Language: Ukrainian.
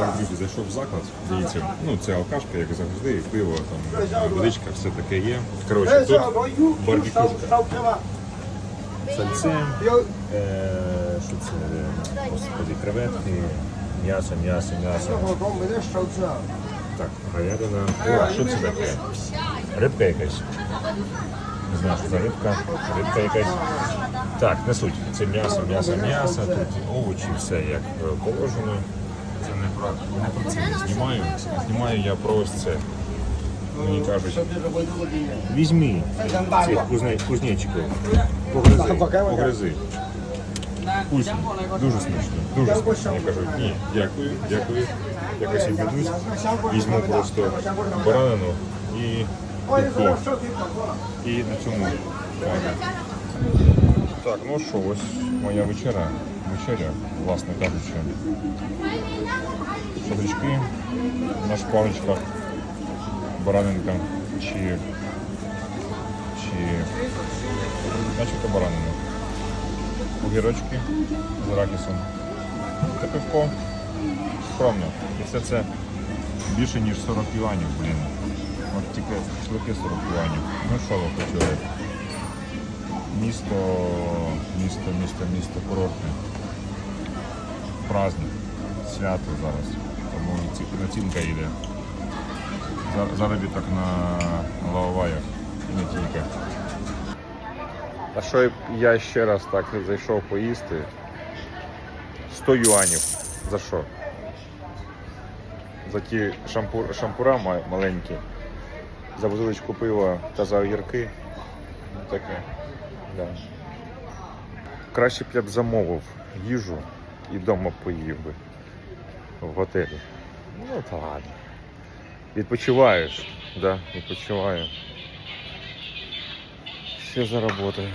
Так, друзі, зайшов в заклад. Дивіться, ну це алкашка, як завжди, пиво, там водичка, все таке є. Коротше, тут барбекюшка. Сальце, е, що це, господи, креветки, м'ясо, м'ясо, м'ясо. Так, говядина. О, що це таке? Рибка якась. Не знаю, що за рибка. Рибка якась. Так, несуть. Це м'ясо, м'ясо, м'ясо, тут овочі, все як положено. Це не про, не про це не знімаю. Знімаю я про ось це. Мені кажуть, візьми цих кузнечиків, погризи, погризи. Вкусно, дуже смачно, дуже смачно. Я кажу, ні, дякую, дякую. Якось обійдусь, візьму просто баранину і пивко. І на цьому. Так, ну що, ось моя вечеря. Вечеря, власне кажучи. Шадрички на шпаличках, баранинка чи, чи начебто баранина. Огірочки з ракісом. Та пивко скромно. І все це більше ніж 40 юанів, блін. От тільки шашлики 40 юанів. Ну що ви хотіли? Місто, місто, місто, місто курортне. Праздник, свято зараз. Тому ці- націнка йде. Заробіток на лавоваях і не тільки. А що я ще раз так зайшов поїсти? 100 юанів. За що? За ті шампур, шампура маленькі, за бутилочку пива та за огірки. Таке. Да. Краще б я б замовив їжу і вдома поїв би в готелі. Ну та ладно. Відпочиваєш, да, відпочиваю. Ще заработаю.